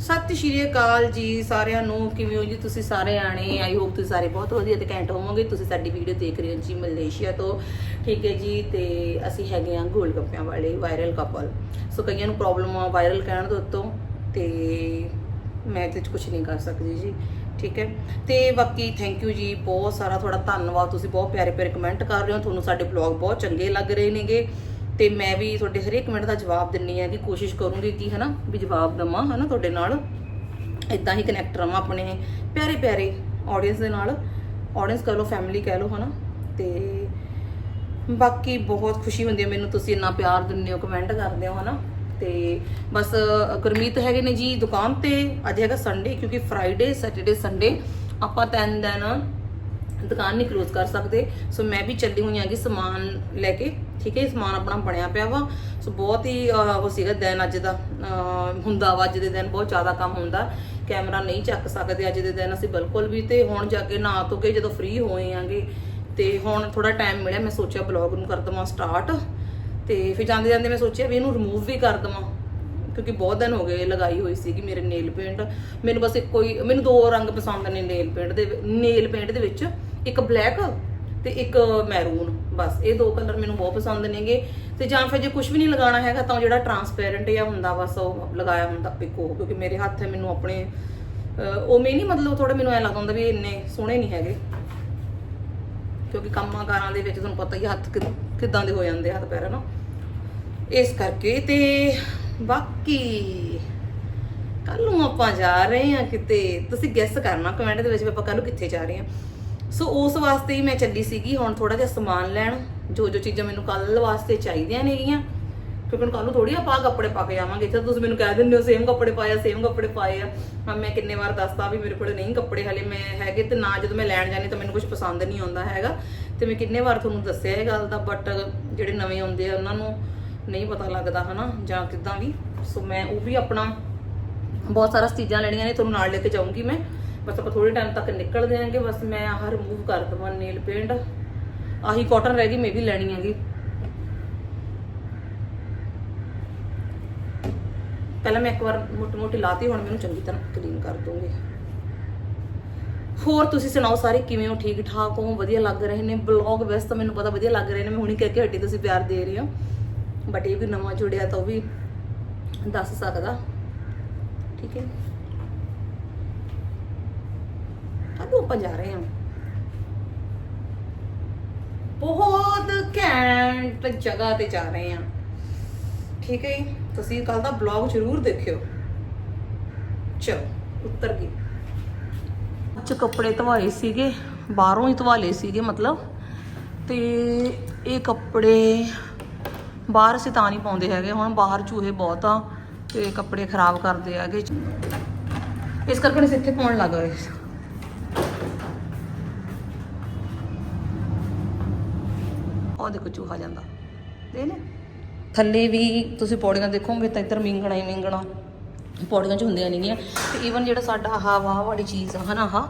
ਸਤਿ ਸ਼੍ਰੀ ਅਕਾਲ ਜੀ ਸਾਰਿਆਂ ਨੂੰ। ਕਿਵੇਂ ਹੋ ਜੀ ਤੁਸੀਂ ਸਾਰੇ ਆਣੇ? ਆਈ ਹੋਪ ਤੁਸੀਂ ਸਾਰੇ ਬਹੁਤ ਵਧੀਆ ਤੇ ਘੈਂਟ ਹੋਵੋਗੇ। ਤੁਸੀਂ ਸਾਡੀ ਵੀਡੀਓ ਦੇਖ ਰਹੇ ਹੋ ਜੀ ਮਲੇਸ਼ੀਆ ਤੋਂ। ਠੀਕ ਹੈ ਜੀ, ਤੇ ਅਸੀਂ ਹੈਗੇ ਆ ਗੋਲ ਗੱਪਿਆਂ ਵਾਲੇ ਵਾਇਰਲ ਕਪਲ ਸੋ ਕਈਆਂ ਨੂੰ ਪ੍ਰੋਬਲਮ ਆ ਵਾਇਰਲ ਕਹਿਣ ਦੇ ਉੱਤੋਂ, ਤੇ ਮੈਂ ਇਹਦੇ ਵਿੱਚ ਕੁਝ ਨਹੀਂ ਕਰ ਸਕਦੀ ਜੀ। ਠੀਕ ਹੈ? ਤੇ ਬਾਕੀ ਥੈਂਕ ਯੂ ਜੀ ਬਹੁਤ ਸਾਰਾ। ਤੁਹਾਡਾ ਧੰਨਵਾਦ। ਤੁਸੀਂ ਬਹੁਤ ਪਿਆਰੇ ਪਿਆਰੇ ਕਮੈਂਟ ਕਰ ਰਹੇ ਹੋ। ਤੁਹਾਨੂੰ ਸਾਡੇ ਬਲੌਗ ਬਹੁਤ ਚੰਗੇ ਲੱਗ ਰਹੇ ਨੇਗੇ। ਤੇ ਮੈਂ ਵੀ ਤੁਹਾਡੇ ਹਰੇਕ ਮਿੰਟ ਦਾ ਜਵਾਬ ਦਿੰਨੀ ਆ ਕਿ ਕੋਸ਼ਿਸ਼ ਕਰੂੰਗੀ ਕਿ ਹਨਾ, ਵੀ ਜਵਾਬ ਦਵਾਂ ਹਨਾ ਤੁਹਾਡੇ ਨਾਲ। ਇਦਾਂ ਹੀ ਕਨੈਕਟ ਰਵਾਂ ਆਪਣੇ ਪਿਆਰੇ ਪਿਆਰੇ ਆਡੀਅנס ਦੇ ਨਾਲ। ਆਡੀਅנס ਕਹ ਲਓ ਫੈਮਿਲੀ ਕਹ ਲਓ ਹਨਾ। ਤੇ ਬਾਕੀ ਬਹੁਤ ਖੁਸ਼ੀ ਹੁੰਦੀ ਹੈ ਮੈਨੂੰ, ਤੁਸੀਂ ਇੰਨਾ ਪਿਆਰ ਦਿੰਦੇ ਹੋ ਕਮੈਂਟ ਕਰਦੇ ਹੋ ਹਨਾ। ਤੇ ਬਸ ਗੁਰਮੀਤ ਹੈਗੇ ਨੇ ਜੀ ਦੁਕਾਨ ਤੇ। ਅੱਜ ਹੈਗਾ ਸੰਡੇ ਕਿਉਂਕਿ ਫਰਾਈਡੇ ਸੈਟਰਡੇ ਸੰਡੇ ਆਪਾਂ ਤਿੰਨ ਦਿਨ ਦੁਕਾਨ ਨਹੀਂ ਕਲੋਜ਼ ਕਰ ਸਕਦੇ। ਸੋ ਮੈਂ ਵੀ ਚੱਲੀ ਹੋਈ ਆਂਗੀ ਸਮਾਨ ਲੈ ਕੇ ਠੀਕ ਹੈ ਸਮਾਨ ਆਪਣਾ ਬਣਿਆ ਪਿਆ ਵਾ। ਸੋ ਬਹੁਤ ਹੀ ਉਹ ਸੀਗਾ ਦਿਨ ਅੱਜ ਦਾ। ਹੁੰਦਾ ਵਾ, ਅੱਜ ਦੇ ਦਿਨ ਬਹੁਤ ਜ਼ਿਆਦਾ ਕੰਮ ਹੁੰਦਾ। ਕੈਮਰਾ ਨਹੀਂ ਚੱਕ ਸਕਦੇ ਅੱਜ ਦੇ ਦਿਨ ਅਸੀਂ ਬਿਲਕੁਲ ਵੀ। ਤੇ ਹੁਣ ਜਾ ਕੇ ਨਾ ਧੋ ਕੇ ਜਦੋਂ ਫ੍ਰੀ ਹੋਏ ਆਂਗੇ, ਤੇ ਹੁਣ ਥੋੜਾ ਟਾਈਮ ਮਿਲਿਆ, ਮੈਂ ਸੋਚਿਆ ਬਲੌਗ ਨੂੰ ਕਰ ਦਵਾਂ ਸਟਾਰਟ ਤੇ ਫਿਰ ਜਾਂਦੇ ਜਾਂਦੇ ਮੈਂ ਸੋਚਿਆ ਵੀ ਇਹਨੂੰ ਰਿਮੂਵ ਵੀ ਕਰ ਦਵਾਂ। ਕਿਉਂਕਿ ਬਹੁਤ ਦਿਨ ਹੋ ਗਏ ਲਗਾਈ ਹੋਈ ਸੀਗੀ ਮੇਰੇ ਨੇਲ ਪੇਂਟ ਮੈਨੂੰ ਬਸ ਇੱਕੋ ਹੀ, ਮੈਨੂੰ ਦੋ ਰੰਗ ਪਸੰਦ ਨੇ ਨੇਲ ਪੇਂਟ ਦੇ ਨੇਲ ਪੇਂਟ ਦੇ ਵਿੱਚ। ਇੱਕ ਬਲੈਕ ਤੇ ਇੱਕ ਮੈਰੂਨ ਬਸ, ਇਹ ਦੋ ਕਲਰ ਮੈਨੂੰ ਬਹੁਤ ਪਸੰਦ ਨੇਗੇ। ਤੇ ਜਾਂ ਫਿਰ ਜੇ ਕੁਝ ਵੀ ਨਹੀਂ ਲਗਾਉਣਾ ਹੈਗਾ ਤਾਂ ਜਿਹੜਾ ਟਰਾਂਸਪੇਰੈਂਟ ਜਾਂ ਹੁੰਦਾ ਬਸ ਉਹ ਲਗਾਇਆ ਹੁੰਦਾ ਇੱਕ ਕਿਉਂਕਿ ਮੇਰੇ ਹੱਥ ਮੈਨੂੰ ਆਪਣੇ ਉਹ ਮੇ ਨਹੀਂ ਮਤਲਬ ਥੋੜਾ ਮੈਨੂੰ ਐ ਲੱਗਦਾ ਹੁੰਦਾ ਵੀ ਇੰਨੇ ਸੋਹਣੇ ਨਹੀਂ ਹੈਗੇ। ਕਿਉਂਕਿ ਕੰਮਾਂ ਕਾਰਾਂ ਦੇ ਵਿੱਚ ਤੁਹਾਨੂੰ ਪਤਾ ਹੀ ਹੱਥ ਕਿ- ਦੇ ਹੋ ਜਾਂਦੇ ਹੱਥ ਪੈਰ ਨਾ ਇਸ ਕਰਕੇ ਤੇ ਬਾਕੀ ਕੱਲ ਨੂੰ ਆਪਾਂ ਜਾ ਰਹੇ ਹਾਂ ਕਿਤੇ। ਤੁਸੀਂ ਗੈਸ ਕਰਨਾ ਕਮੈਂਟ ਦੇ ਵਿੱਚ ਵੀ ਆਪਾਂ ਕੱਲ ਨੂੰ ਕਿੱਥੇ ਜਾ ਰਹੇ ਹਾਂ। ਸੋ ਉਸ ਵਾਸਤੇ ਹੀ ਮੈਂ ਚੱਲੀ ਸੀਗੀ ਹੁਣ ਥੋੜਾ ਜਿਹਾ ਸਮਾਨ ਲੈਣ, ਜੋ ਜੋ ਚੀਜ਼ਾਂ ਮੈਨੂੰ ਕੱਲ ਵਾਸਤੇ ਚਾਹੀਦੀਆਂ ਨੇਗੀਆਂ। ਕਿਉਂਕਿ ਕੱਲ ਨੂੰ ਥੋੜੀ ਆਪਾਂ ਕੱਪੜੇ ਪਾ ਕੇ ਜਾਵਾਂਗੇ। ਇੱਥੇ ਤੁਸੀਂ ਮੈਨੂੰ ਕਹਿ ਦਿੰਦੇ ਹੋ ਸੇਮ ਕੱਪੜੇ ਪਾਏ ਆ ਸੇਮ ਕੱਪੜੇ ਪਾਏ ਆ। ਮੈਂ ਕਿੰਨੇ ਵਾਰ ਦੱਸਦਾ ਵੀ ਮੇਰੇ ਕੋਲ ਨਹੀਂ ਕੱਪੜੇ ਹਲੇ ਮੈਂ ਹੈਗੇ ਤੇ ਨਾ ਜਦੋਂ ਮੈਂ ਲੈਣ ਜਾਣੀ ਤਾਂ ਮੈਨੂੰ ਕੁਝ ਪਸੰਦ ਨਹੀਂ ਆਉਂਦਾ ਹੈਗਾ। ਤੇ ਮੈਂ ਕਿੰਨੇ ਵਾਰ ਤੁਹਾਨੂੰ ਦੱਸਿਆ ਇਹ ਗੱਲ ਦਾ ਬਟ ਜਿਹੜੇ ਨਵੇਂ ਆਉਂਦੇ ਆ, ਉਹਨਾਂ ਨੂੰ ਨਹੀਂ ਪਤਾ ਲੱਗਦਾ, ਹਨਾ? ਜਾਂ ਕਿਦਾਂ ਵੀ। ਸੋ ਮੈਂ ਉਹ ਵੀ ਆਪਣਾ ਬਹੁਤ ਸਾਰਾ ਚੀਜ਼ਾਂ ਲੈਣੀਆਂ ਨੇ, ਤੁਹਾਨੂੰ ਨਾਲ ਲੈ ਕੇ ਜਾਊਂਗੀ ਮੈਂ। ਬਸ ਆਪਾਂ ਥੋੜੇ ਟਾਈਮ ਤੱਕ ਨਿਕਲ ਜਾਾਂਗੇ ਬਸ ਮੈਂ ਆਹ ਰਿਮੂਵ ਕਰ ਦਵਾਂ ਨੇਲ ਪੇਂਟ ਆਹੀ ਕਾਟਨ ਰਹਿ ਗਈ, ਮੈਂ ਵੀ ਲੈਣੀ ਹੈਗੀ। ਪਹਿਲਾਂ ਮੈਂ ਇੱਕ ਵਾਰ ਮੋਟੀ ਮੋਟੀ ਲਾਤੀ, ਹੁਣ ਮੈਨੂੰ ਚੰਗੀ ਤਰ੍ਹਾਂ ਕਲੀਨ ਕਰ ਦੂੰਗੀ ਹੋਰ ਤੁਸੀਂ ਸੁਣਾਓ ਸਾਰੇ, ਕਿਵੇਂ ਹੋ? ਠੀਕ ਠਾਕ ਹੋ? ਵਧੀਆ ਲੱਗ ਰਹੇ ਨੇ? ਬਲੌਗ ਵੈਸੇ ਤਾਂ ਮੈਨੂੰ ਪਤਾ ਵਧੀਆ ਲੱਗ ਰਹੇ ਨੇ, ਮੈਂ ਹੁਣੀ ਕਹਿ ਕੇ ਹਟੀ ਤੁਸੀਂ ਪਿਆਰ ਦੇ ਰਹੇ ਹੋ। ਬਟ ਇਹ ਵੀ ਨਵਾਂ ਜੁੜਿਆ ਤਾਂ ਉਹ ਵੀ ਦੱਸ ਸਕਦਾ। ਠੀਕ ਹੈ ਕਦੋਂ ਆਪਾਂ ਜਾ ਰਹੇ ਹਾਂ। ਬਹੁਤ ਘੈਂਟ ਜਗ੍ਹਾ ਤੇ ਜਾ ਰਹੇ ਹਾਂ। ਠੀਕ ਹੈ ਜੀ? ਤੁਸੀਂ ਕੱਲ ਦਾ ਬਲੌਗ ਜ਼ਰੂਰ ਦੇਖਿਓ। ਚਲੋ, ਉੱਤਰ ਗਈ। ਅੱਜ ਕੱਪੜੇ ਧਵਾਏ ਸੀਗੇ, ਬਾਹਰੋਂ ਹੀ ਧਵਾ ਲਏ ਸੀਗੇ ਮਤਲਬ। ਤੇ ਇਹ ਕੱਪੜੇ ਬਾਹਰ ਅਸੀਂ ਤਾਂ ਨਹੀਂ ਪਾਉਂਦੇ ਹੈਗੇ, ਹੁਣ ਬਾਹਰ ਚੂਹੇ ਬਹੁਤ ਆ ਤੇ ਕੱਪੜੇ ਖਰਾਬ ਕਰਦੇ ਹੈਗੇ। ਇਸ ਕਰਕੇ ਅਸੀਂ ਇੱਥੇ ਪਾਉਣ ਲੱਗ ਗਏ। ਉਹ ਦੇਖੋ ਚੂਹਾ ਜਾਂਦਾ। ਦੇ ਨੇ। ਥੱਲੇ ਵੀ ਤੁਸੀਂ ਪੌੜੀਆਂ ਦੇਖੋਗੇ ਤਾਂ ਇੱਧਰ ਮਿੰਗਣਾ ਹੀ ਮਿੰਗਣਾ। ਪੌੜੀਆਂ 'ਚ ਹੁੰਦੀਆਂ ਨੇਗੀਆਂ। ਤੇ ਈਵਨ ਜਿਹੜਾ ਸਾਡਾ ਆਹ ਵਾਹ ਵਾਲੀ ਚੀਜ਼ ਆ, ਹਨਾ, ਆਹ,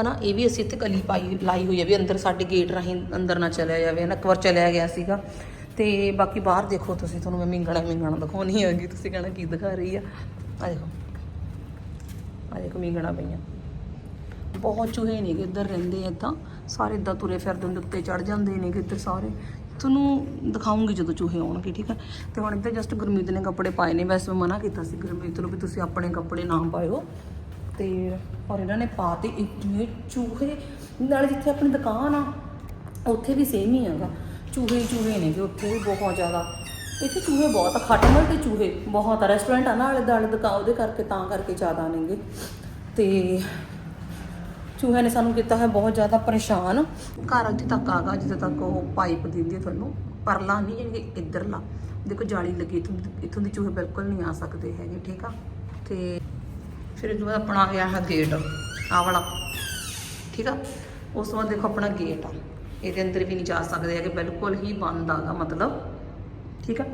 ਹਨਾ, ਇਹ ਵੀ ਅਸੀਂ ਇੱਥੇ ਕਲੀ ਪਾਈ, ਲਾਈ ਹੋਈ ਹੈ ਵੀ ਅੰਦਰ ਸਾਡੇ ਗੇਟ ਰਾਹੀਂ ਅੰਦਰ ਨਾ ਚਲਿਆ ਜਾਵੇ, ਹਨਾ, ਇੱਕ ਵਾਰ ਚਲਿਆ ਗਿਆ ਸੀਗਾ। ਤੇ ਬਾਕੀ ਬਾਹਰ ਦੇਖੋ ਤੁਸੀਂ, ਤੁਹਾਨੂੰ ਮੈਂ ਮਿੰਗਣਾ ਮਿੰਗਣਾ ਦਿਖਾਉਣੀ ਹੈਗੀ। ਤੁਸੀਂ ਕਹਿਣਾ ਕੀ ਦਿਖਾ ਰਹੀ ਆ। ਆ ਦੇਖੋ। ਆ ਦੇਖੋ, ਮਿੰਗਣਾ ਪਈਆਂ। ਬਹੁਤ ਚੂਹੇ ਨੇਗੇ, ਇੱਧਰ ਰਹਿੰਦੇ ਆ ਇਦਾਂ ਸਾਰੇ ਇਦਾਂ ਤੁਰੇ ਫਿਰਦੇ ਹੁੰਦੇ, ਉੱਤੇ ਚੜ ਜਾਂਦੇ ਨੇਗੇ ਇੱਧਰ ਸਾਰੇ। ਤੁਹਾਨੂੰ ਦਿਖਾਉਂਗੀ ਜਦੋਂ ਚੂਹੇ ਆਉਣਗੇ, ਠੀਕ ਹੈ ਤੇ ਹੁਣ ਇੱਥੇ ਜਸਟ ਗੁਰਮੀਤ ਨੇ ਕੱਪੜੇ ਪਾਏ ਨੇ, ਵੈਸੇ ਮੈਂ ਮਨਾ ਕੀਤਾ ਸੀ ਗੁਰਮੀਤ ਨੂੰ ਵੀ ਤੁਸੀਂ ਆਪਣੇ ਕੱਪੜੇ ਨਾ ਪਾਇਓ। ਤੇ ਔਰ ਇਹਨਾਂ ਨੇ ਪਾਤੇ ਇੰਨੇ ਚੂਹੇ, ਨਾਲ ਜਿੱਥੇ ਆਪਣੀ ਦੁਕਾਨ ਆ, ਉੱਥੇ ਵੀ ਸੇਮ ਹੀ ਹੈਗਾ। ਚੂਹੇ ਚੂਹੇ ਨੇ ਨੇਗੇ ਉੱਥੇ ਵੀ ਬਹੁਤ ਜ਼ਿਆਦਾ। ਇੱਥੇ ਚੂਹੇ ਬਹੁਤ ਆ ਖਟਮਲ ਤੇ ਚੂਹੇ ਬਹੁਤ ਆ। ਰੈਸਟੋਰੈਂਟ ਆ ਨਾ ਆਲੇ ਦੁਆਲੇ ਦੁਕਾਨ ਉਹਦੇ ਕਰਕੇ ਤਾਂ ਕਰਕੇ ਜ਼ਿਆਦਾ ਨੇਗੇ। ਤੇ ਚੂਹੇ ਨੇ ਸਾਨੂੰ ਕੀਤਾ ਹੈ ਬਹੁਤ ਜ਼ਿਆਦਾ ਪਰੇਸ਼ਾਨ। ਘਰ ਇੱਥੇ ਤੱਕ ਆ ਗਾ ਜਿੱਥੇ ਤੱਕ ਉਹ ਪਾਈਪ ਦਿੰਦੀ ਤੁਹਾਨੂੰ ਪਰਲਾ ਨਹੀਂ ਜਾਣੀ ਇੱਧਰਲਾ ਦੇਖੋ, ਜਾਲੀ ਲੱਗੀ, ਇੱਥੋਂ ਦੀ- ਦੀ ਚੂਹੇ ਬਿਲਕੁਲ ਨਹੀਂ ਆ ਸਕਦੇ ਹੈਗੇ, ਠੀਕ ਆ? ਤੇ ਫਿਰ ਇਹ ਤੋਂ ਬਾਅਦ ਆਪਣਾ ਆ ਗਿਆ ਹੈ ਗੇਟ ਆ ਵਾਲਾ। ਠੀਕ ਆ? ਉਸ ਤੋਂ ਬਾਅਦ ਦੇਖੋ ਆਪਣਾ ਗੇਟ ਆ। ਇਹਦੇ ਅੰਦਰ ਵੀ ਨਹੀਂ ਜਾ ਸਕਦੇ ਹੈਗੇ, ਬਿਲਕੁਲ ਹੀ ਬੰਦ ਆਗਾ ਮਤਲਬ। ਠੀਕ ਆ?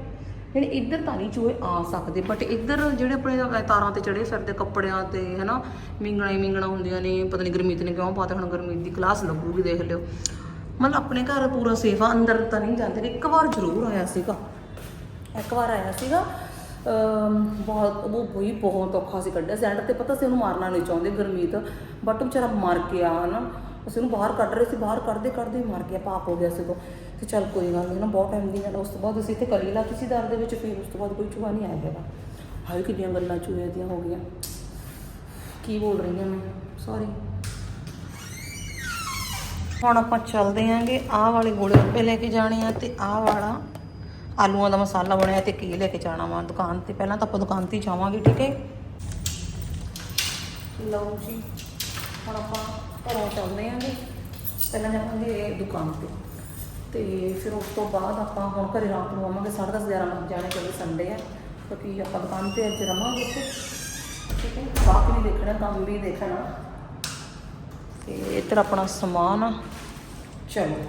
ਜਿਹੜੇ ਇੱਧਰ ਤਾਂ ਨਹੀਂ ਚੂਹੇ ਆ ਸਕਦੇ ਬਟ ਇੱਧਰ ਜਿਹੜੇ ਆਪਣੇ ਤਾਰਾਂ ਤੇ ਚੜੇ ਫਿਰਦੇ ਕੱਪੜਿਆਂ ਤੇ ਹਨਾ ਮਿੰਗਣਾ ਹੀ ਮਿੰਗਣਾ ਹੁੰਦੀਆਂ ਨੇ ਪਤਾ ਨਹੀਂ ਗੁਰਮੀਤ ਨੇ ਕਿਉਂ ਪਾਤਾ ਹੁਣ ਗੁਰਮੀਤ ਦੀ ਕਲਾਸ ਲੱਗੂਗੀ ਦੇਖ ਲਿਓ। ਮਤਲਬ ਆਪਣੇ ਘਰ ਪੂਰਾ ਸੇਫ ਆ ਅੰਦਰ ਤਾਂ ਨਹੀਂ ਜਾਂਦੇ ਇੱਕ ਵਾਰ ਜ਼ਰੂਰ ਆਇਆ ਸੀਗਾ। ਇੱਕ ਵਾਰ ਆਇਆ ਸੀਗਾ ਅਮ, ਬਹੁਤ ਉਹ ਬਈ ਬਹੁਤ ਔਖਾ ਸੀ ਕੱਢਿਆ ਸੈਂਡ ਤੇ ਪਤਾ ਸੀ ਉਹਨੂੰ ਮਾਰਨਾ ਨਹੀਂ ਚਾਹੁੰਦੇ ਗੁਰਮੀਤ ਬਟ ਵਿਚਾਰਾ ਮਰ ਗਿਆ ਹਨਾ। ਅਸੀਂ ਉਹਨੂੰ ਬਾਹਰ ਕੱਢ ਰਹੇ ਸੀ, ਬਾਹਰ ਕੱਢਦੇ ਕੱਢਦੇ ਮਰ ਗਿਆ, ਪਾਪ ਹੋ ਗਿਆ ਸੀ ਉਹ। ਤੇ ਚੱਲ ਕੋਈ ਗੱਲ ਨਹੀਂ ਨਾ ਬਹੁਤ ਟਾਈਮ ਦੀ ਗੱਲ ਉਸ ਤੋਂ ਬਾਅਦ ਅਸੀਂ ਇੱਥੇ ਕਲੀ ਲਾ ਕਿਸੇ ਦਰ ਦੇ ਵਿੱਚ, ਫਿਰ ਉਸ ਤੋਂ ਬਾਅਦ ਕੋਈ ਚੂਹਾ ਨਹੀਂ ਆਇਆ ਹੈਗਾ। ਹਾਏ, ਕਿੰਨੀਆਂ ਗੱਲਾਂ ਚੂਹੇ ਦੀਆਂ ਹੋ ਗਈਆਂ। ਕੀ ਬੋਲ ਰਹੀ ਹਾਂ ਮੈਂ? ਸੌਰੀ ਹੁਣ ਆਪਾਂ ਚੱਲਦੇ ਆਂਗੇ ਆਹ ਵਾਲੇ ਗੋਲੇ ਗੱਪੇ ਲੈ ਕੇ ਜਾਣੇ ਆ ਤੇ ਆਹ ਵਾਲਾ ਆਲੂਆਂ ਦਾ ਮਸਾਲਾ ਬਣਿਆ ਤੇ ਕੀ ਲੈ ਕੇ ਜਾਣਾ ਵਾ? ਦੁਕਾਨ ਤੇ ਪਹਿਲਾਂ ਤਾਂ ਆਪਾਂ ਦੁਕਾਨ ਤੇ ਜਾਵਾਂਗੇ, ਠੀਕ ਹੈ? ਲਓ ਜੀ, ਹੁਣ ਆਪਾਂ ਘਰੋਂ ਚੱਲਦੇ ਆਂਗੇ ਪਹਿਲਾਂ ਜਾਵਾਂਗੇ ਦੁਕਾਨ ਤੇ। ਤੇ ਫਿਰ ਉਸ ਤੋਂ ਬਾਅਦ ਆਪਾਂ ਹੁਣ ਘਰੇ ਰਾਤ ਨੂੰ ਆਵਾਂਗੇ 10:30 11 ਵਜੇ ਜਾਣੇ ਕਿਉਂਕਿ ਸੰਡੇ ਆ। ਕਿਉਂਕਿ ਆਪਾਂ ਦੁਕਾਨ ਤੇ ਅੱਜ ਰਵਾਂਗੇ ਉੱਥੇ। ਠੀਕ ਹੈ ਬਾਕੀ ਵੀ ਦੇਖਣਾ, ਕੰਮ ਵੀ ਦੇਖਣਾ। ਤੇ ਇੱਧਰ ਆਪਣਾ ਸਮਾਨ ਆ। ਚਲੋ,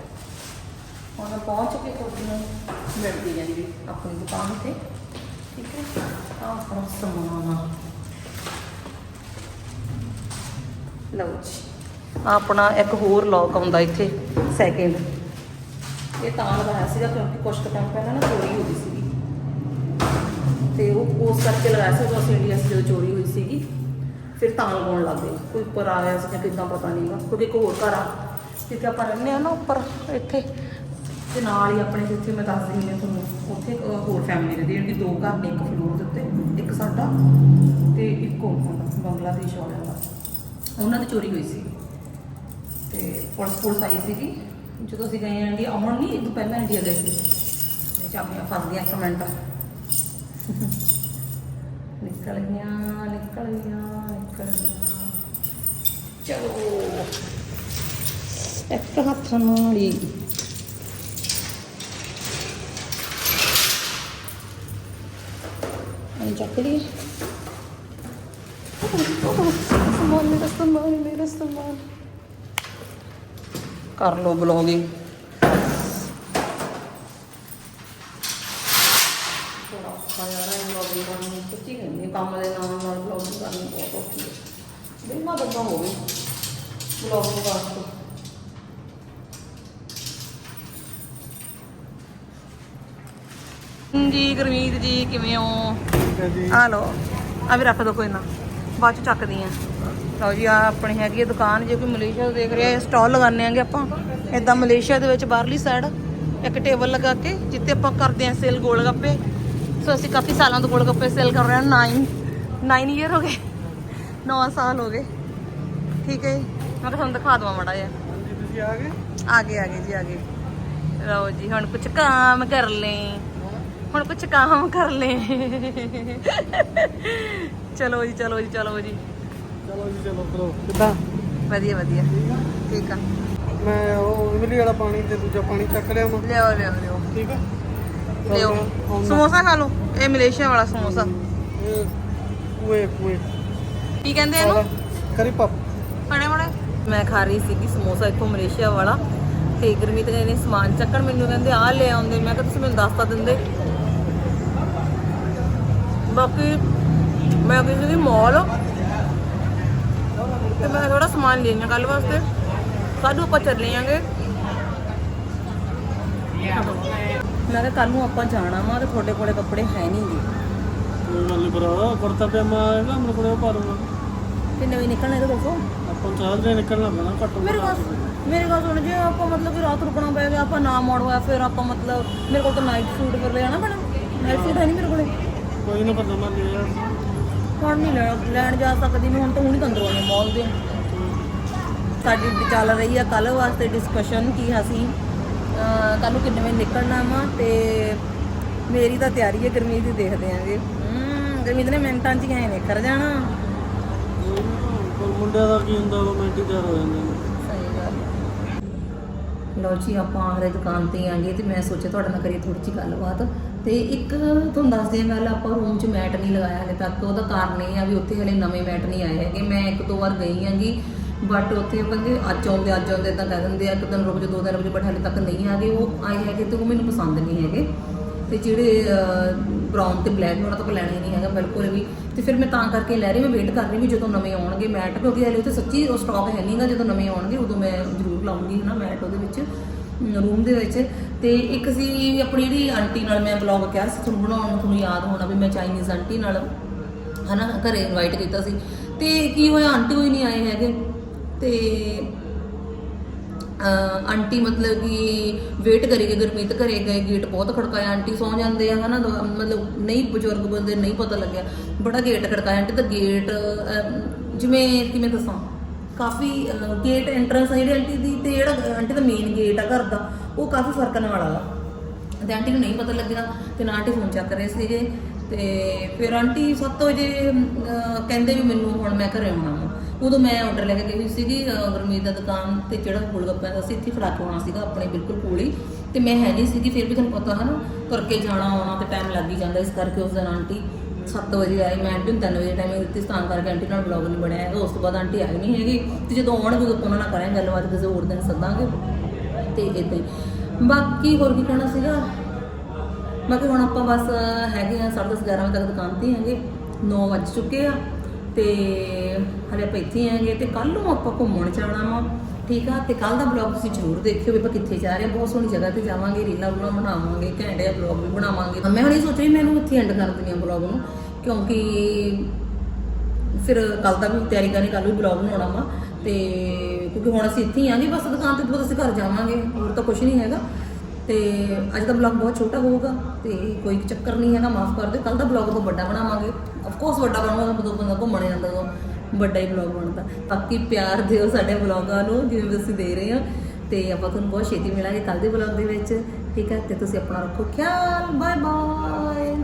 ਹੁਣ ਪਹੁੰਚ ਕੇ ਤੁਹਾਨੂੰ ਮਿਲਦੀ ਜਾਂਦੀ ਆਪਣੀ ਦੁਕਾਨ ਤੇ। ਠੀਕ ਹੈ, ਆਹ ਆਪਣਾ ਸਮਾਨ ਆ। ਲਓ ਜੀ। ਆਪਣਾ ਇੱਕ ਹੋਰ ਲੌਕ ਆਉਂਦਾ ਇੱਥੇ ਸੈਕਿੰਡ ਇਹ ਤਾਂ ਲਗਾਇਆ ਸੀਗਾ ਕਿਉਂਕਿ ਕੁਝ ਕੁ ਟਾਈਮ ਪਹਿਲਾਂ ਨਾ ਚੋਰੀ ਹੋ ਗਈ ਸੀਗੀ। ਤੇ ਉਹ ਉਸ ਕਰਕੇ ਲਗਾਇਆ ਸੀ ਜਦੋਂ ਅਸੀਂ ਇੰਡੀਆ 'ਚ ਜਦੋਂ ਚੋਰੀ ਹੋਈ ਸੀਗੀ, ਫਿਰ ਤਾਂ ਲਗਾਉਣ ਲੱਗ ਗਏ। ਕੋਈ ਉੱਪਰ ਆਇਆ ਸੀ ਜਾਂ ਕਿੱਦਾਂ ਪਤਾ ਨਹੀਂਗਾ ਕਿਉਂਕਿ ਇੱਕ ਹੋਰ ਘਰ ਆ। ਜਿੱਥੇ ਆਪਾਂ ਰਹਿੰਦੇ ਆ ਨਾ ਉੱਪਰ, ਇੱਥੇ। ਤੇ ਨਾਲ ਹੀ ਆਪਣੇ ਜਿੱਥੇ ਮੈਂ ਦੱਸ ਰਹੀ ਹਾਂ ਤੁਹਾਨੂੰ, ਉੱਥੇ ਹੋਰ ਫੈਮਿਲੀ ਰਹਿੰਦੀ ਜਿਹੜੀ ਦੋ ਘਰ ਨੇ, ਇੱਕ ਫਲੋਰ ਦੇ ਉੱਤੇ, ਇੱਕ ਸਾਡਾ ਤੇ ਇੱਕ ਹੋਰ ਦਾ ਬੰਗਲਾਦੇਸ਼ ਵਾਲਿਆਂ ਦਾ। ਉਹਨਾਂ ਦੀ ਚੋਰੀ ਹੋਈ ਸੀ। ਤੇ ਪੁਲਿਸ ਪੁਲਿਸ ਆਈ ਸੀਗੀ। ਜਦੋਂ ਅਸੀਂ ਗਏ ਆਂਗੇ ਅਮਨ ਨਹੀਂ ਇਹ ਪਹਿਲਾਂ ਇੰਡੀਆ ਗਏ ਸੀ। ਨਹੀਂ ਚਾਬੀਆਂ ਫਸ ਗਈਆਂ ਇੱਕ ਨਿਕਲ ਗਈਆਂ ਨਿਕਲ ਗਈਆਂ ਨਿਕਲ ਗਈਆਂ। ਚਲੋ। ਇੱਕ ਹੱਥ ਨਾਲ ਹੀ ਚੱਕ ਲਈ ਸਮਾਨ, ਮੇਰਾ ਸਮਾਨ ਮੇਰਾ ਸਮਾਨ। ਕਰ ਲੋ ਬਲੌਗਿੰਗ। ਕੰਮ ਦੇ ਨਾਲ ਨਾਲ ਬਲੌਗਿੰਗ ਕਰਨੀ ਬਹੁਤ ਔਖੀ ਹੈ ਬਿਨਾ ਬੰਦਾ ਹੋਵੇ ਬਲੌਗਿੰਗ ਵਾਸਤੇ ਜੀ ਗੁਰਮੀਤ ਜੀ ਕਿਵੇਂ ਹੋ? ਠੀਕ ਹੈ ਜੀ। ਆ ਲਓ ਆ ਵੀ ਰੱਖ ਦੋ ਕੋਈ ਨਾ। ਬਾਅਦ ਚ ਚੱਕਦੀ ਆ। ਲਓ ਜੀ ਆ ਆਪਣੀ ਹੈਗੀ ਹੈ ਦੁਕਾਨ ਜੇ ਕੋਈ ਮਲੇਸ਼ੀਆ ਤੋਂ ਦੇਖ ਰਿਹਾ ਹੈ ਸਟਾਲ ਲਗਾਉਂਦੇ ਆਂਗੇ ਆਪਾਂ। ਇਦਾਂ ਮਲੇਸ਼ੀਆ ਦੇ ਵਿੱਚ ਬਾਹਰਲੀ ਸਾਈਡ ਇੱਕ ਟੇਬਲ ਲਗਾ ਕੇ ਜਿੱਤੇ ਆਪਾਂ ਕਰਦੇ ਆਂ ਸੇਲ ਗੋਲ ਗੱਪੇ ਸੋ ਅਸੀਂ ਕਾਫੀ ਸਾਲਾਂ ਤੋਂ ਗੋਲ ਗੱਪੇ ਸੇਲ ਕਰ ਰਹੇ ਹਾਂ 9 9 ਇਅਰ ਹੋ ਗਏ 9 ਸਾਲ ਹੋ ਗਏ। ਠੀਕ ਹੈ ਜੀ। ਮੈਂ ਤੁਹਾਨੂੰ ਦਿਖਾ ਦਵਾਂ ਮੜਾ ਜਿਹਾ। ਹਾਂਜੀ ਤੁਸੀਂ ਆ ਗਏ? ਆ ਗਏ ਆ ਗਏ ਜੀ ਆ ਗਏ। ਲਓ ਜੀ ਹੁਣ ਕੁਝ ਕੰਮ ਕਰ ਲੈ। ਹੁਣ ਕੁਝ ਕੰਮ ਕਰ ਲੈ। ਚਲੋ ਜੀ ਚਲੋ ਜੀ ਚਲੋ ਜੀ। ਚਲੋ ਜੀ ਚਲੋ ਕਰੋ। ਕਿੱਦਾਂ? ਵਧੀਆ ਵਧੀਆ। ਠੀਕ ਆ। ਮੈਂ ਉਹ ਇਮਲੀ ਵਾਲਾ ਪਾਣੀ ਤੇ ਦੂਜਾ ਪਾਣੀ ਚੱਕ ਲਿਆ ਮੈਂ। ਲਿਓ ਲਿਓ ਲਿਓ ਠੀਕ ਆ? ਲਿਓ ਸਮੋਸਾ ਖਾ ਲਓ। ਇਹ ਮਲੇਸ਼ੀਆ ਵਾਲਾ ਸਮੋਸਾ। ਇਹ ਕੂਏ ਕੂਏ। ਕੀ ਕਹਿੰਦੇ ਆ ਇਹਨੂੰ ਕਰੀ ਪਪ ਖੜੇ ਮੜੇ ਮੈਂ ਖਾ ਰਹੀ ਸੀਗੀ ਸਮੋਸਾ ਇੱਥੋਂ ਮਲੇਸ਼ੀਆ ਵਾਲਾ। ਤੇ ਗੁਰਮੀਤ ਨੇ ਇਹਨੇ ਸਮਾਨ ਚੱਕਣ ਮੈਨੂੰ ਕਹਿੰਦੇ ਆਹ ਲੈ ਆਉਂਦੇ। ਮੈਂ ਕਿਹਾ ਤੁਸੀਂ ਮੈਨੂੰ ਦੱਸ ਤਾਂ ਦਿੰਦੇ। ਬਾਕੀ ਮੈਂ ਕਿਸੇ ਦੀ ਮਾਲ ਤੇ ਮੈਂ ਥੋੜਾ ਸਮਾਨ ਲੈਣਾ ਕੱਲ ਵਾਸਤੇ। ਨੂੰ ਆਪਾਂ ਚੱਲੇ ਆਂਗੇ। ਮੈਂ ਕਿਹਾ ਕੱਲ ਨੂੰ ਆਪਾਂ ਜਾਣਾ ਵਾ ਤੇ ਤੁਹਾਡੇ ਕੋਲੇ ਕੱਪੜੇ ਹੈ ਨਹੀਂਗੇ ਕੋਈ ਗੱਲ ਨਹੀਂ ਭਰਾ ਕੁੜਤਾ ਪਜਾਮਾ ਆਏਗਾ ਮੇਰੇ ਕੋਲੇ ਉਹ ਪਾ ਦੂੰਗਾ ਕਿੰਨੇ ਵਜੇ ਨਿਕਲਣਾ ਇਹ ਦੱਸੋ ਆਪਾਂ ਨੂੰ ਚਾਰ ਦਿਨ ਨਿਕਲਣਾ ਪੈਣਾ ਘੱਟੋ ਮੇਰੇ ਕੋਲ ਮੇਰੇ ਕੋਲ ਸੁਣ ਜੇ ਆਪਾਂ ਮਤਲਬ ਕਿ ਰਾਤ ਰੁਕਣਾ ਪਏਗਾ ਆਪਾਂ ਨਾ ਮੋੜਵਾ ਫਿਰ ਆਪਾਂ ਮਤਲਬ ਮੇਰੇ ਕੋਲ ਤਾਂ ਨਾਈਟ ਸੂਟ ਫਿਰ ਲੈਣਾ ਪੈਣਾ। ਨਾਈਟ ਸੂਟ ਹੈ ਨਹੀਂ ਮੇਰੇ ਕੋਲੇ। ਕੋਈ ਨਾ ਪਤਾ ਮੈਂ ਲੈ ਆ ਹੁਣ ਨਹੀਂ ਲੈਣ ਲੈਣ ਜਾ ਸਕਦੀ ਮੈਂ ਹੁਣ ਤਾਂ ਹੁਣੀ ਅੰਦਰੋਂ ਆਈ ਮਾਲ ਦੇ। ਸਾਡੀ ਚੱਲ ਰਹੀ ਆ ਕੱਲ ਵਾਸਤੇ ਡਿਸਕਸ਼ਨ ਕੀ ਅਸੀਂ। ਕੱਲ ਨੂੰ ਕਿੰਨੇ ਵਜੇ ਨਿਕਲਣਾ ਵਾ ਤੇ ਮੇਰੀ ਤਾਂ ਤਿਆਰੀ ਹੈ ਗਰਮੀਤ ਦੀ ਦੇਖਦੇ ਆਂਗੇ ਹੂੰ ਗਰਮੀਤ ਨੇ ਮਿੰਟਾਂ 'ਚ ਹੀ ਐਂ ਨਿਕਲ ਜਾਣਾ। ਮੁੰਡਿਆਂ ਦਾ ਕੀ ਹੁੰਦਾ ਉਹ ਮਿੰਟ ਹੀ ਤਿਆਰ ਹੋ ਜਾਂਦੇ ਨੇ। ਸਹੀ ਗੱਲ। ਲਓ ਜੀ ਆਪਾਂ ਆਗਰੇ ਦੁਕਾਨ ਤੇ ਆਂਗੇ ਤੇ ਮੈਂ ਸੋਚਿਆ ਤੁਹਾਡੇ ਨਾਲ ਕਰੀਏ ਥੋੜੀ ਜਿਹੀ ਗੱਲਬਾਤ। ਤੇ ਇੱਕ ਤੁਹਾਨੂੰ ਦੱਸਦੇ ਹਾਂ ਗੱਲ ਆਪਾਂ ਰੂਮ 'ਚ ਮੈਟ ਨਹੀਂ ਲਗਾਇਆ ਹਲੇ ਤੱਕ। ਉਹਦਾ ਕਾਰਨ ਇਹ ਆ ਵੀ ਉੱਥੇ ਹਲੇ ਨਵੇਂ ਮੈਟ ਨਹੀਂ ਆਏ ਹੈਗੇ। ਮੈਂ ਇੱਕ ਦੋ ਵਾਰ ਗਈ ਆਂਗੀ ਬਟ ਉੱਥੇ ਬੰਦੇ ਅੱਜ ਆਉਂਦੇ ਅੱਜ ਆਉਂਦੇ ਤਾਂ ਕਹਿ ਦਿੰਦੇ ਆ, ਇੱਕ ਦਿਨ ਰੁਕ ਜਾ, ਦੋ ਦਿਨ ਰੁਕ ਜਾ ਬਟ ਹਲੇ ਤੱਕ ਨਹੀਂ ਆਗੇ ਉਹ ਆਏ ਹੈਗੇ ਤੇ ਉਹ ਮੈਨੂੰ ਪਸੰਦ ਨਹੀਂ ਹੈਗੇ। ਤੇ ਜਿਹੜੇ ਬ੍ਰਾਊਨ ਤੇ ਬਲੈਕ ਉਹਨਾਂ ਤੋਂ ਲੈਣਾ ਹੀ ਨਹੀਂ ਹੈਗਾ ਬਿਲਕੁਲ ਵੀ। ਤੇ ਫਿਰ ਮੈਂ ਤਾਂ ਕਰਕੇ ਲੈ ਰਹੀ ਮੈਂ ਵੇਟ ਕਰ ਰਹੀ ਵੀ ਜਦੋਂ ਨਵੇਂ ਆਉਣਗੇ ਮੈਟ, ਕਿਉਂਕਿ ਹਲੇ ਉੱਥੇ ਸੱਚੀ ਉਹ ਸਟਾਕ ਹੈ ਨਹੀਂਗਾ ਜਦੋਂ ਨਵੇਂ ਆਉਣਗੇ ਉਦੋਂ ਮੈਂ ਜ਼ਰੂਰ ਲਾਉਂਗੀ ਹਨਾ ਮੈਟ ਉਹਦੇ ਵਿੱਚ। ਰੂਮ ਦੇ ਵਿੱਚ ਤੇ ਇੱਕ ਸੀ ਆਪਣੀ ਜਿਹੜੀ ਆਂਟੀ ਨਾਲ ਮੈਂ ਵਲੌਗ ਕਿਹਾ ਸੀ ਤੁਹਾਨੂੰ ਬਣਾਉਣ ਨੂੰ ਤੁਹਾਨੂੰ ਯਾਦ ਹੋਣਾ ਵੀ ਮੈਂ ਚਾਈਨੀਜ਼ ਆਂਟੀ ਨਾਲ ਹਨਾ ਘਰੇ ਇਨਵਾਈਟ ਕੀਤਾ ਸੀ। ਤੇ ਕੀ ਹੋਇਆ ਆਂਟੀ ਕੋਈ ਨਹੀਂ ਆਏ ਹੈਗੇ। ਤੇ ਆਂਟੀ ਮਤਲਬ ਕਿ ਵੇਟ ਕਰੀ ਗਏ ਗੁਰਮੀਤ ਘਰੇ ਗਏ ਗੇਟ ਬਹੁਤ ਖੜਕਾਇਆ। ਆਂਟੀ ਸੌ ਜਾਂਦੇ ਆ ਹਨਾ ਦ- ਮਤਲਬ ਨਹੀਂ ਬਜ਼ੁਰਗ ਬੰਦੇ ਨਹੀਂ ਪਤਾ ਲੱਗਿਆ। ਬੜਾ ਗੇਟ ਖੜਕਾਇਆ। ਆਂਟੀ ਤਾਂ ਗੇਟ ਅਹ, ਜਿਵੇਂ ਕਿਵੇਂ ਦੱਸਾਂ? ਕਾਫੀ ਗੇਟ ਐਂਟਰੈਂਸ ਆ, ਜਿਹੜੀ ਆਂਟੀ ਦੀ ਤੇ ਜਿਹੜਾ ਆਂਟੀ ਦਾ ਮੇਨ ਗੇਟ ਆ ਘਰ ਦਾ, ਉਹ ਕਾਫੀ ਫਰਕਣ ਵਾਲਾ ਵਾ। ਤੇ ਆਂਟੀ ਨੂੰ ਨਹੀਂ ਪਤਾ ਲੱਗਿਆ, ਤੇ ਨਾ ਆਂਟੀ ਫੋਨ ਚੱਕ ਰਹੇ ਸੀਗੇ। ਤੇ ਫਿਰ ਆਂਟੀ 7 ਵਜੇ ਕਹਿੰਦੇ ਵੀ ਮੈਨੂੰ ਹੁਣ ਮੈਂ ਘਰੇ ਆਉਣਾ ਵਾ। ਉਦੋਂ ਮੈਂ ਆਰਡਰ ਲੈ ਕੇ ਗਈ ਹੋਈ ਸੀਗੀ ਗੁਰਮੀਤ ਦਾ ਦੁਕਾਨ ਤੇ ਜਿਹੜਾ ਗੋਲਗੱਪਿਆਂ ਦਾ ਸੀ, ਇੱਥੇ ਫੜਾ ਕੇ ਆਉਣਾ ਸੀਗਾ, ਆਪਣੇ ਬਿਲਕੁਲ ਕੋਲ ਹੀ। ਤੇ ਮੈਂ ਹੈ ਨਹੀਂ ਸੀਗੀ, ਫਿਰ ਵੀ ਤੁਹਾਨੂੰ ਪਤਾ ਹੈ ਨਾ ਤੁਰ ਕੇ ਜਾਣਾ, ਆਉਣਾ ਤੇ ਟਾਈਮ ਲੱਗ ਹੀ ਜਾਂਦਾ, ਇਸ ਕਰਕੇ ਉਸ ਦਿਨ ਆਂਟੀ 7 ਵਜੇ ਆਈ ਮੈਂ ਆਂਟੀ ਨੂੰ 3 ਵਜੇ ਟਾਈਮ ਦਿੱਤੀ, ਤਾਂ ਕਰਕੇ ਆਂਟੀ ਨਾਲ ਬਲੌਗ ਨਹੀਂ ਬਣਿਆ ਹੈਗਾ, ਉਸ ਤੋਂ ਬਾਅਦ ਆਂਟੀ ਆਈ ਨਹੀਂ ਹੈਗੀ, ਤੇ ਜਦੋਂ ਆਉਣਗੇ ਉਦੋਂ ਉਹਨਾਂ ਨਾਲ ਕਰਾਂਗੇ ਗੱਲਬਾਤ, ਕਿਸੇ ਹੋਰ ਦਿਨ ਸੱਦਾਂਗੇ, ਤੇ ਇਦਾਂ ਹੀ। ਬਾਕੀ ਹੋਰ ਕੀ ਕਹਿਣਾ ਸੀਗਾ? ਬਾਕੀ ਹੁਣ ਆਪਾਂ ਬਸ ਹੈਗੇ ਆ 10:30 11 ਵਜੇ ਤੱਕ ਦੁਕਾਨ ਤੇ ਹੈਗੇ 9 ਵੱਜ ਚੁੱਕੇ ਆ, ਤੇ ਹਲੇ ਆਪਾਂ ਇੱਥੇ ਹੀ ਹੈਗੇ, ਤੇ ਕੱਲ ਨੂੰ ਆਪਾਂ ਘੁੰਮਣ ਜਾਣਾ ਵਾ। ਠੀਕ ਆ? ਤੇ ਕੱਲ ਦਾ ਬਲੌਗ ਤੁਸੀਂ ਜ਼ਰੂਰ ਦੇਖਿਓ ਵੀ ਆਪਾਂ ਕਿੱਥੇ ਜਾ ਰਹੇ ਹਾਂ। ਬਹੁਤ ਸੋਹਣੀ ਜਗ੍ਹਾ ਤੇ ਜਾਵਾਂਗੇ, ਰੀਲਾਂ ਰੂਲਾਂ ਬਣਾਵਾਂਗੇ, ਘੈਂਟੇ ਬਲੌਗ ਵੀ ਬਣਾਵਾਂਗੇ। ਮੈਂ ਹੁਣ ਇਹ ਸੋਚ ਰਹੀ ਮੈਨੂੰ ਇੱਥੇ ਐਂਡ ਕਰ ਦਿੰਦੀ ਹਾਂ ਬਲੌਗ ਨੂੰ, ਕਿਉਂਕਿ ਫਿਰ ਕੱਲ ਦਾ ਵੀ ਤਿਆਰੀ ਕਰਨੀ ਕੱਲ ਵੀ ਬਲੌਗ ਬਣਾਉਣਾ ਵਾ। ਤੇ ਕਿਉਂਕਿ ਹੁਣ ਅਸੀਂ ਇੱਥੇ ਹੀ ਆਂਗੇ ਬਸ ਦੁਕਾਨ ਤੇ ਬਾਅਦ ਅਸੀਂ ਘਰ ਜਾਵਾਂਗੇ, ਹੋਰ ਤਾਂ ਕੁਝ ਨਹੀਂ ਹੈਗਾ। ਤੇ ਅੱਜ ਦਾ ਬਲੌਗ ਬਹੁਤ ਛੋਟਾ ਹੋਊਗਾ, ਤੇ ਕੋਈ ਚੱਕਰ ਨਹੀਂ ਹੈਗਾ, ਮਾਫ ਕਰ ਦਿਓ। ਕੱਲ ਦਾ ਬਲੌਗ ਤੋਂ ਵੱਡਾ ਬਣਾਵਾਂਗੇ। ਆਫ ਕੋਰਸ ਵੱਡਾ ਬਣਾਵਾਂਗਾ, ਜਦੋਂ ਬੰਦਾ ਘੁੰਮਣ ਜਾਂਦਾ ਉਦੋਂ। ਵੱਡਾ ਹੀ ਬਲੌਗ ਬਣਦਾ। ਬਾਕੀ ਪਿਆਰ ਦਿਓ ਸਾਡੇ ਬਲੌਗਾਂ ਨੂੰ, ਜਿਵੇਂ ਵੀ ਅਸੀਂ ਦੇ ਰਹੇ ਹਾਂ। ਤੇ ਆਪਾਂ ਤੁਹਾਨੂੰ ਬਹੁਤ ਛੇਤੀ ਮਿਲਾਂਗੇ ਕੱਲ ਦੇ ਬਲੌਗ ਦੇ ਵਿੱਚ। ਠੀਕ ਹੈ? ਤੇ ਤੁਸੀਂ ਆਪਣਾ ਰੱਖੋ ਖਿਆਲ। Bye bye